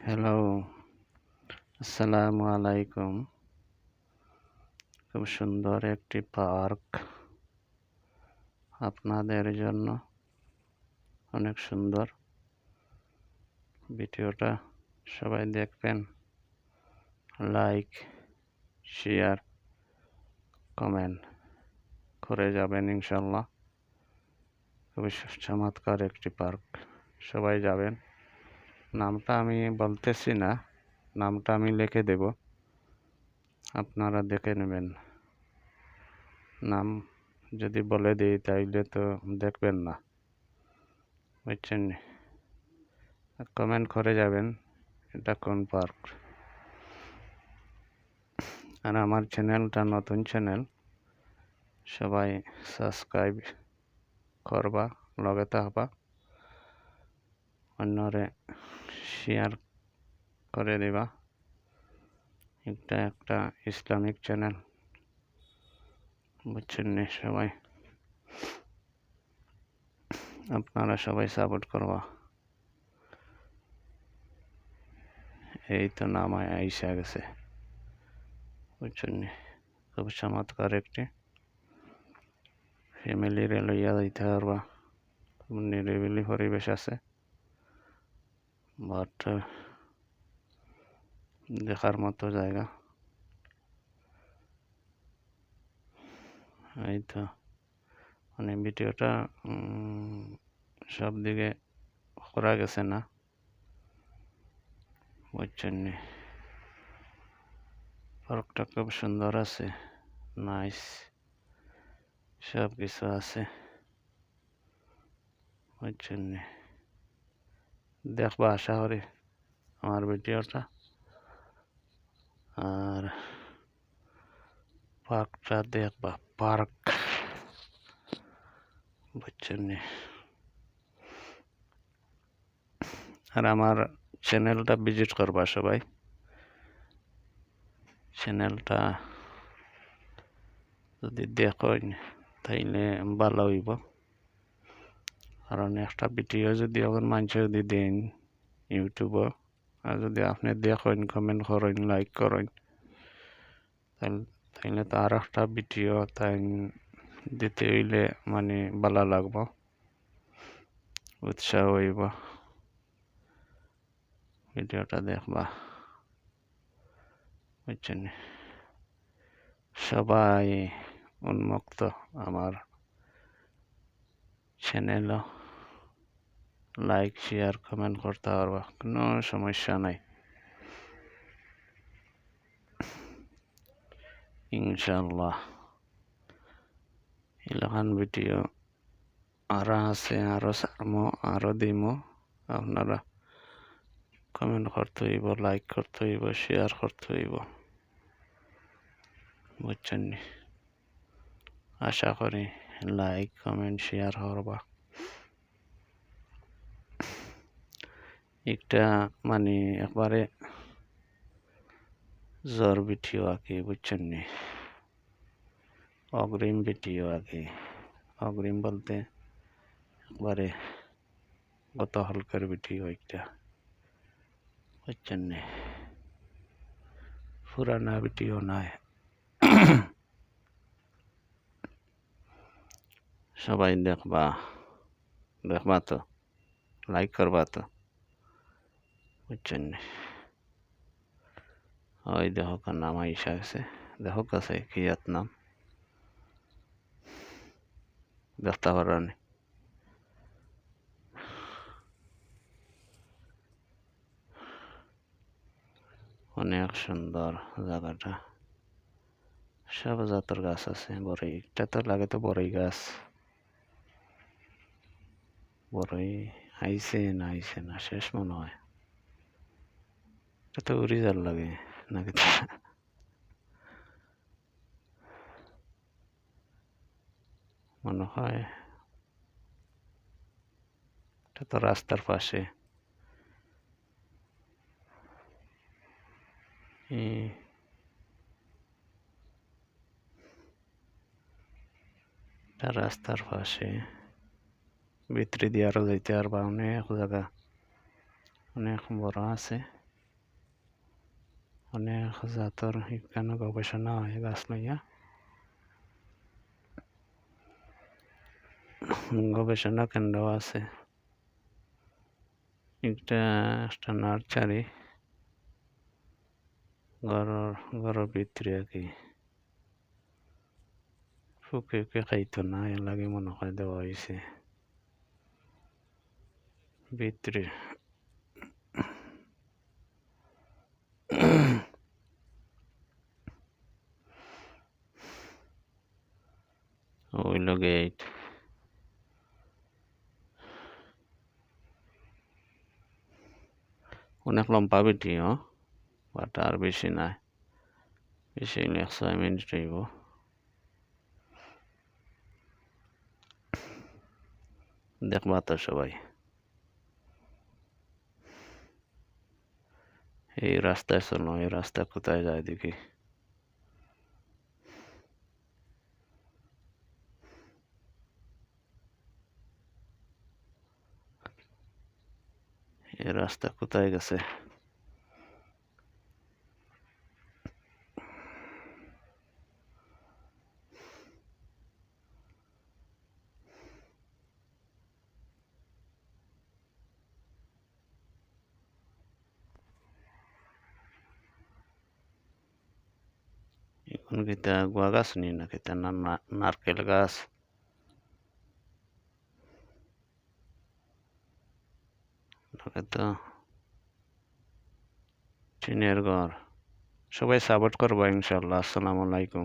Hello আসসালামু আলাইকুম খুব সুন্দর একটি পার্ক আপনাদের জন্য। অনেক সুন্দর। ভিডিওটা সবাই দেখবেন। লাইক শেয়ার কমেন্ট করে যাবেন ইনশাল্লাহ খুবই চমৎকার একটি পার্ক। সবাই যাবেন। নামটা আমি বলতেছি না, নামটা আমি লিখে দেব। আপনারা দেখে নেবেন। নাম যদি বলে দিই তাইলে তো দেখবেন না। বুঝছেন? কমেন্ট করে যাবেন, এটা কোন পার্ক? আর আমার চ্যানেলটা নতুন চ্যানেল, সবাই সাবস্ক্রাইব করবা লগে থাকবা অন্যরে শেয়ার করে দিবা। এটা একটা ইসলামিক চ্যানেল বুঝছেন সবাই? আপনারা সবাই সাপোর্ট করবা। এই তো নাম আইসা গেছে বুঝছেন খুব চমৎকার একটি ফ্যামিলিরে লইয়া যাইতে পারবা। নিরিবিলি পরিবেশ আছে। বাট দেখার মতো জায়গা। এই তো মানে ভিডিওটা সব দিকে করা গেছে না। বুঝছেন পার্কটা খুব সুন্দর আছে, নাইস সব কিছু আছে। বুঝছেন দেখবা আশা করি আমার ভিডিওটা। আর পার্কটা দেখবা, পার্ক। বুঝছেন আর আমার চ্যানেলটা ভিজিট করবা সবাই। চ্যানেলটা যদি দেখেন তাইলে ভালো হইব। কারণ একটা ভিডিও যদি এখন মানুষ যদি দেন ইউটিউবে আর যদি আপনি দেখেন কমেন্ট করেন লাইক করেন, তাইলে তো আর একটা ভিডিও তাই দিতে হইলে মানে ভালো লাগব, উৎসাহ হইব। ভিডিওটা দেখবা, বুঝছেন? সবাই উন্মুক্ত আমার চ্যানেলও লাইক শেয়ার কমেন্ট করতে পারবা কোনো সমস্যা নাই। ইনশাল্লাহ এলাকান ভিডিও আরও আছে, আরও সারমো আরও দিমো। আপনারা কমেন্ট করতে হইব লাইক করতে হইব শেয়ার করতে হইব। বুঝছেন আশা করি লাইক কমেন্ট শেয়ার করবা একটা মানে একবারে জ্বর ভিডিও আঁকি বুঝছেন নি অগ্রিম ভিডিও আঁকি অগ্রিম বলতে একবারে গত হালকার ভিডিও একটা বুঝছেন নি পুরানা ভিডিও নাই সবাই দেখবা দেখবা তো লাইক করবা তো বুঝছেন ওই দেখো কার নাম আইসা গেছে দেখো কাছে কি এত নাম দেখতে পারি অনেক সুন্দর জায়গাটা সব জাতের গাছ আছে বড়ই এটা তো লাগে তো বড়ই গাছ বড়ই আইসে না আইসে না শেষ মনে হয় এটা তো উড়িজার লাগে নাকি? মনে হয় এটা তো রাস্তার পাশে। রাস্তার পাশে। ভিতরে দিয়ে আরও যাইতে আর বা অনেক জায়গা, অনেক বড় আছে। অনেক জাতর এখানে গবেষণা হয় গাছ লইয়া? গবেষণা কেন্দ্র আছে। একটা নার্সারি ঘরের ঘরের ভিতরে আর কি। ফুকে ফুকে খাইতো না, এর লাগে মনে হয় দেওয়া হয়েছে ভিতরে হইল গেট অনেক লম্বা ভিডিও বাট আর বেশি নাই। বেশি হইলে একশো মিনিট হইব দেখবা তো সবাই। এই রাস্তায় শোনো এই রাস্তা কোথায় যায় দেখি। রাস্তা কোথায় গেছে এখন কিতা গুয়া গাছ নি না কিতা না না- নারকেল গাছ তো টিনের ঘর সবাই সাপোর্ট করব ইনশাল্লাহ আসসালামু আলাইকুম।